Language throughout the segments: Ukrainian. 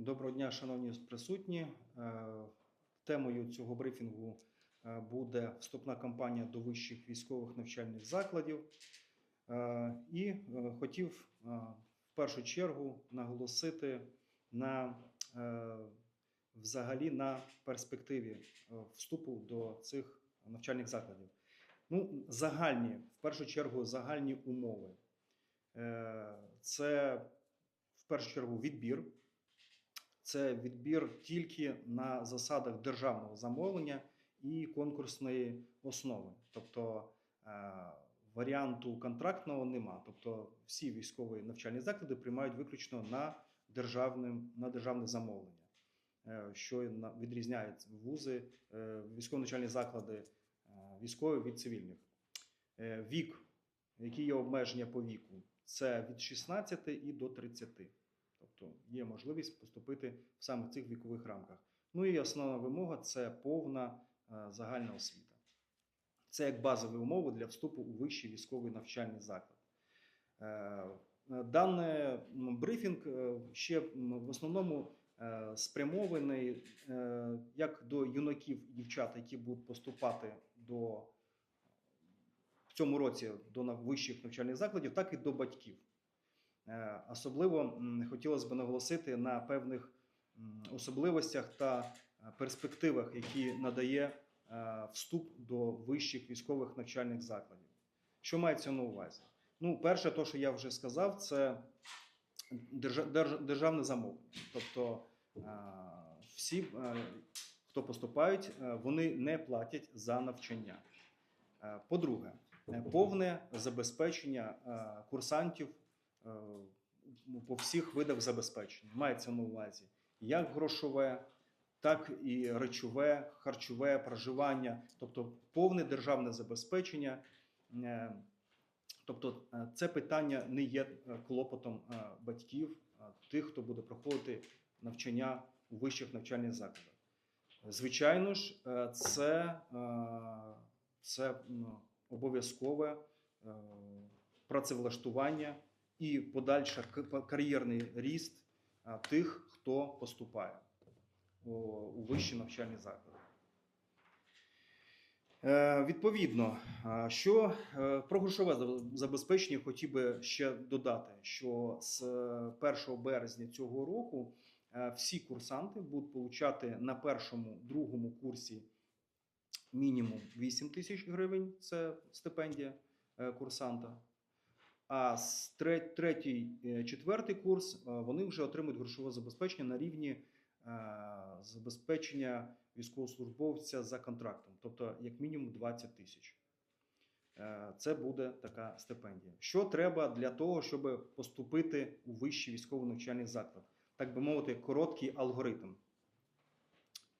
Доброго дня, шановні присутні. Е, Темою цього брифінгу е, буде вступна кампанія до вищих військових навчальних закладів. Е, І хотів в першу чергу наголосити на взагалі на перспективі вступу до цих навчальних закладів. Ну, загальні, в першу чергу, загальні умови. Це в першу чергу відбір. Це відбір тільки на засадах державного замовлення і конкурсної основи. Тобто е, варіанту контрактного нема. Тобто всі військові навчальні заклади приймають виключно на, державним, на державне замовлення, е, що відрізняє вузи, е, військово-навчальні заклади військові від цивільних. Вік, які є обмеження по віку, це від 16 і до 30. Тобто є можливість поступити в саме цих вікових рамках. Ну і основна вимога це повна е, загальна освіта. Це як базові умови для вступу у вищий військовий навчальний заклад. Е, е, Даний брифінг ще в основному спрямований як до юнаків і дівчат, які будуть поступати до в цьому році до вищих навчальних закладів, так і до батьків. Е, Особливо хотілося б наголосити на певних особливостях та е, перспективах, які надає е, вступ до вищих військових навчальних закладів. Що мається на увазі? Ну, перше, то, що я вже сказав, це державне замовлення. Тобто всі, хто поступають, вони не платять за навчання. По-друге, повне забезпечення курсантів по всіх видах забезпечення. Мається на увазі як грошове, так і речове, харчове, проживання, тобто повне державне забезпечення. Е, Тобто е, це питання не є е, клопотом е, батьків, е, тих, хто буде проходити навчання у вищих навчальних закладах. Звичайно ж, е, це, е, це обов'язкове е, працевлаштування і подальший кар'єрний ріст е, тих, хто поступає у, вищі навчальні заклади. Е, Відповідно, е, що е, про грошове забезпечення хотів би ще додати, що з е, 1 березня цього року е, всі курсанти будуть получати на першому другому курсі мінімум 8 тисяч гривень. Це стипендія е, курсанта. А з третій, е, четвертий курс е, вони вже отримують грошове забезпечення на рівні е, забезпечення військовослужбовця за контрактом, тобто як мінімум 20 тисяч. Це буде така стипендія. Що треба для того, щоб поступити у вищий військовий навчальний заклад? Так би мовити, короткий алгоритм.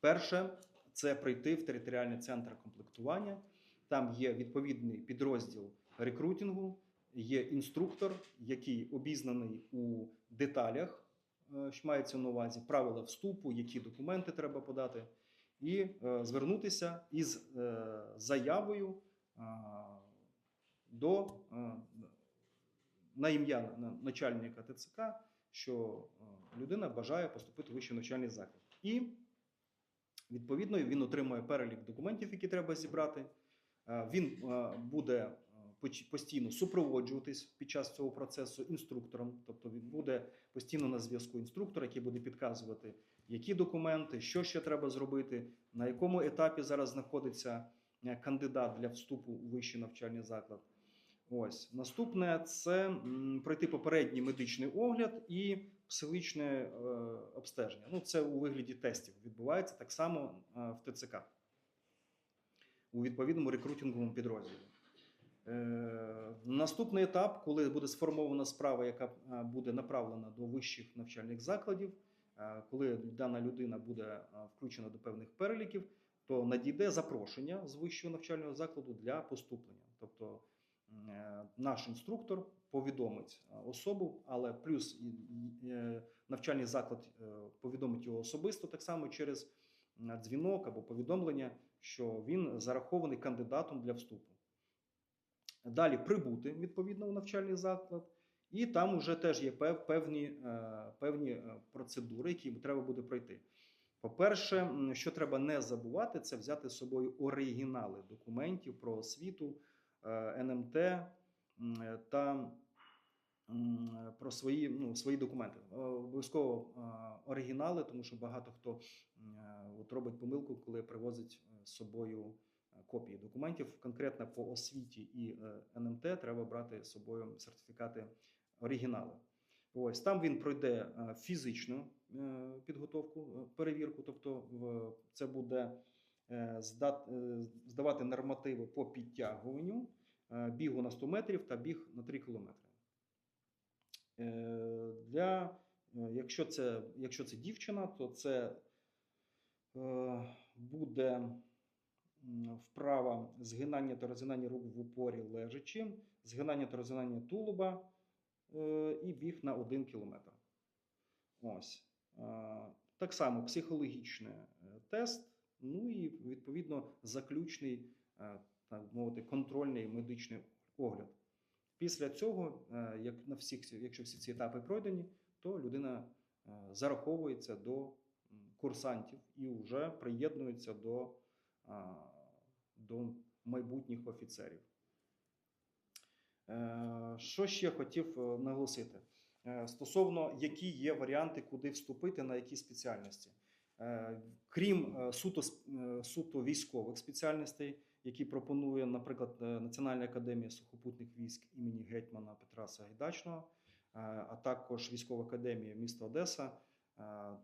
Перше це прийти в територіальний центр комплектування. Там є відповідний підрозділ рекрутингу, є інструктор, який обізнаний у деталях, е, що мається на увазі, правила вступу, які документи треба подати, і е, звернутися із е, заявою до на ім'я начальника ТЦК, що людина бажає поступити в вищий навчальний заклад. І відповідно він отримує перелік документів, які треба зібрати. Він буде постійно супроводжуватись під час цього процесу інструктором, тобто він буде постійно на зв'язку інструктор, який буде підказувати, які документи, що ще треба зробити, на якому етапі зараз знаходиться е, кандидат для вступу у вищий навчальний заклад. Ось наступне це пройти попередній медичний огляд і психологічне е, обстеження. Ну, це у вигляді тестів відбувається так само е, в ТЦК у відповідному рекрутинговому підрозділі. Е, наступний етап, коли буде сформована справа, яка е, буде направлена до вищих навчальних закладів, е, коли дана людина буде включена до певних переліків, то надійде запрошення з вищого навчального закладу для поступлення. Тобто наш інструктор повідомить особу, але плюс навчальний заклад повідомить його особисто так само через дзвінок або повідомлення, що він зарахований кандидатом для вступу. Далі прибути відповідно у навчальний заклад І там вже теж є певні, е, певні е, процедури, які треба буде пройти. По-перше, що треба не забувати, це взяти з собою оригінали документів про освіту, е, НМТ та про свої, ну, свої документи. Обов'язково оригінали, тому що багато хто от робить помилку, коли привозить з собою копії документів. Конкретно по освіті і е, НМТ треба брати з собою сертифікати оригінали. Ось там він пройде е, фізичну е, підготовку, е, перевірку, тобто це буде е, е, здавати нормативи по підтягуванню, е, бігу на 100 метрів та біг на 3 кілометри. Е, Для, е, якщо, це, якщо це дівчина, то це е, буде вправа згинання та розгинання рук в упорі лежачи, згинання та розгинання тулуба е, і біг на 1 кілометр. Ось. Е, Так само психологічний е, тест, ну і відповідно заключний, так мовити, контрольний медичний огляд. Після цього, як на всіх, якщо всі ці етапи пройдені, то людина зараховується до курсантів і вже приєднується до, до майбутніх офіцерів. Е, Що ще хотів е, наголосити? Е, Стосовно які є варіанти, куди вступити, на які спеціальності. Крім суто, суто військових спеціальностей, які пропонує, наприклад, Національна академія сухопутних військ імені гетьмана Петра Сагайдачного, а також військова академія міста Одеса,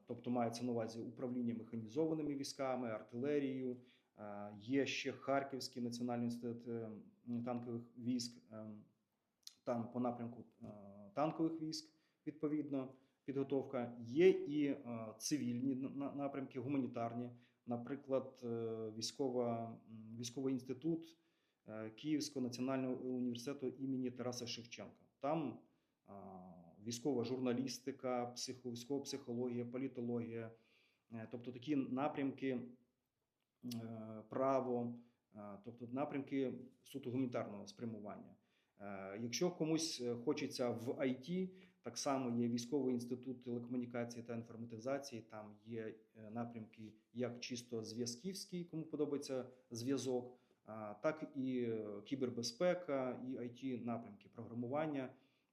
тобто мається на увазі управління механізованими військами, артилерією. Е, Є ще Харківський національний інститут е, танкових військ, е, там по напрямку танкових військ, відповідно, підготовка. Є і цивільні напрямки, гуманітарні, наприклад, військова, військовий інститут Київського національного університету імені Тараса Шевченка. Там військова журналістика, військова психологія, політологія, тобто такі напрямки право, е, тобто напрямки суто гуманітарного спрямування. Е, Якщо комусь е, хочеться в IT, так само є військовий інститут телекомунікації та інформатизації. Там є е, напрямки як чисто зв'язківський, кому подобається зв'язок, так і е, кібербезпека, і IT напрямки програмування.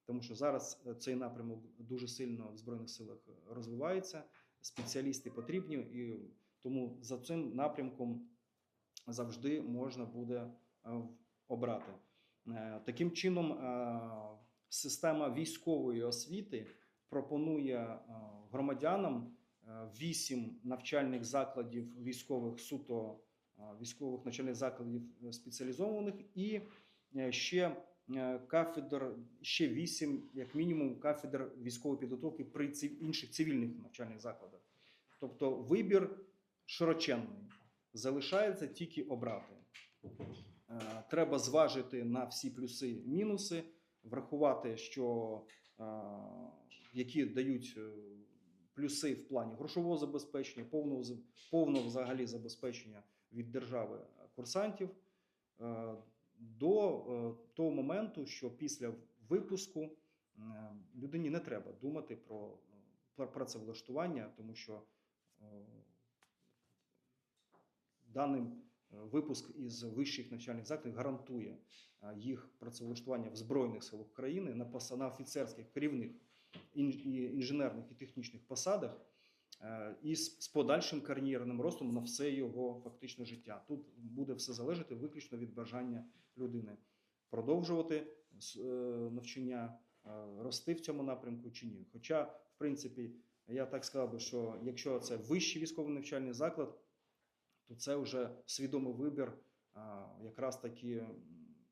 Тому що зараз е, цей напрямок дуже сильно в збройних силах розвивається. Спеціалісти потрібні, і тому за цим напрямком завжди можна буде е, обрати. Е, Таким чином, е, система військової освіти пропонує громадянам вісім навчальних закладів військових суто військових навчальних закладів спеціалізованих і ще кафедр, ще вісім, як мінімум, кафедр військової підготовки при інших цивільних навчальних закладах. Тобто вибір широченний. Залишається тільки обрати. Е, Треба зважити на всі плюси і мінуси, врахувати, що е, які дають е, плюси в плані грошового забезпечення, повного, повного взагалі забезпечення від держави курсантів до того моменту, що після випуску людині не треба думати про працевлаштування, тому що даний е, випуск із вищих навчальних закладів гарантує е, їх працевлаштування в Збройних силах України на, поса- на офіцерських керівних інженерних і технічних посадах е, і з, подальшим кар'єрним ростом на все його фактичне життя. Тут буде все залежати виключно від бажання людини продовжувати навчання, рости в цьому напрямку чи ні. Хоча, в принципі, я так сказав би, що якщо це вищий військовий навчальний заклад, то це вже свідомий вибір якраз таки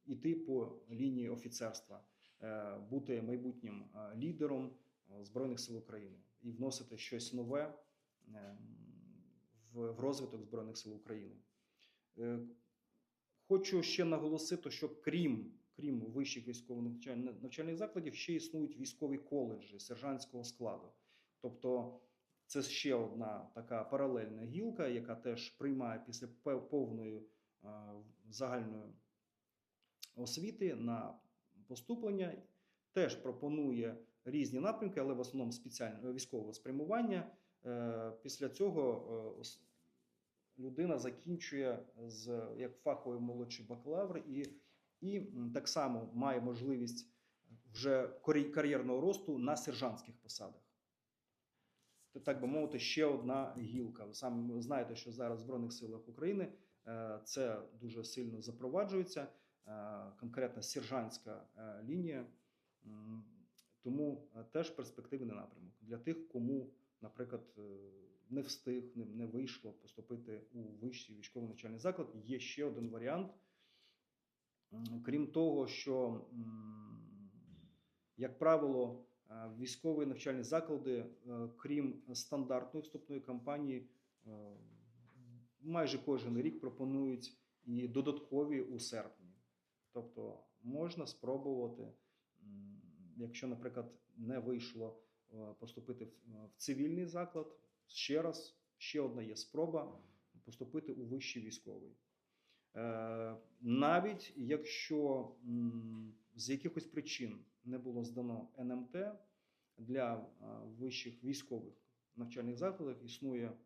іти по лінії офіцерства, е, бути майбутнім лідером Збройних сил України і вносити щось нове е, в, розвиток Збройних сил України. Е, Хочу ще наголосити, що крім, крім вищих військових навчаль- навчальних закладів, ще існують військові коледжі сержантського складу. Тобто це ще одна така паралельна гілка, яка теж приймає після повної е, загальної освіти на поступлення теж пропонує різні напрямки, але в основному спеціальне військового спрямування. Е, Після цього е, людина закінчує з як фаховий молодший бакалавр і, і так само має можливість вже кар'єрного росту на сержантських посадах. Так би мовити, ще одна гілка. Ви самі знаєте, що зараз в Збройних силах України е, це дуже сильно запроваджується, е, конкретна сержантська е, лінія. Тому теж перспективний напрямок для тих, кому, наприклад, не встиг, не, вийшло поступити у вищий військовий навчальний заклад. Є ще один варіант. Крім того, що, як правило, військові навчальні заклади, е, крім стандартної вступної кампанії, е, майже кожен рік пропонують і додаткові у серпні. Тобто можна спробувати, якщо, наприклад, не вийшло е, поступити в цивільний заклад, ще раз, ще одна є спроба поступити у вищий військовий. Е, Навіть якщо з якихось причин не було здано НМТ для е, вищих військових навчальних закладів, існує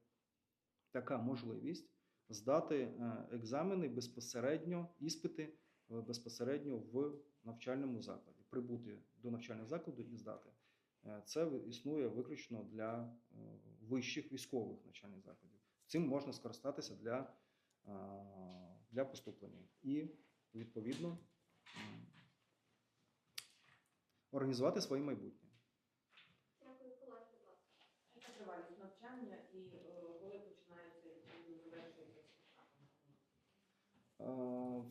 така можливість здати е, екзамени безпосередньо, іспити е, безпосередньо в навчальному закладі, прибути до навчального закладу і здати. Це існує виключно для вищих військових навчальних закладів. Цим можна скористатися для, для поступлення і, відповідно, організувати своє майбутнє. Яка тривалість навчання і е, коли починається і завершується Е,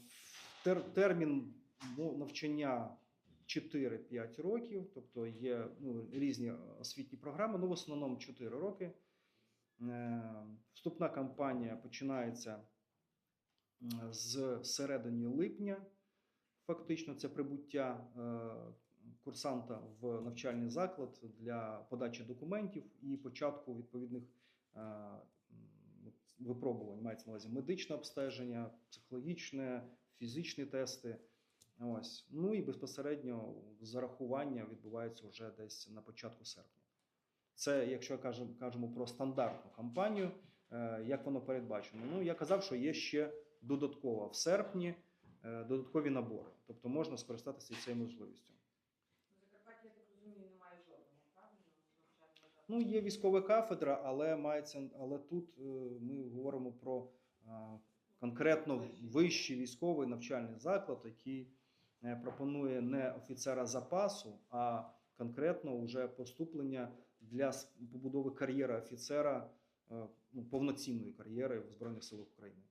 тер- термін ну, навчання 4-5 років, тобто є ну, різні освітні програми, ну в основному 4 роки. Е, Вступна кампанія починається з середини липня. Фактично, це прибуття курсанта в навчальний заклад для подачі документів і початку відповідних е, випробувань. Мається на увазі медичне обстеження, психологічне, фізичні тести. Ось. Ну і безпосередньо зарахування відбувається вже десь на початку серпня. Це, якщо кажемо, кажемо про стандартну кампанію, е, як воно передбачено. Ну, я казав, що є ще додатково в серпні е, додаткові набори. Тобто можна скористатися цією можливістю. В Закарпатті, я так правильно? Ну, є військова кафедра, але мається, але тут е, ми говоримо про конкретно вищий військовий навчальний заклад, який е, пропонує не офіцера запасу, а конкретно вже поступлення для побудови кар'єри офіцера, е, ну, повноцінної кар'єри в Збройних силах України.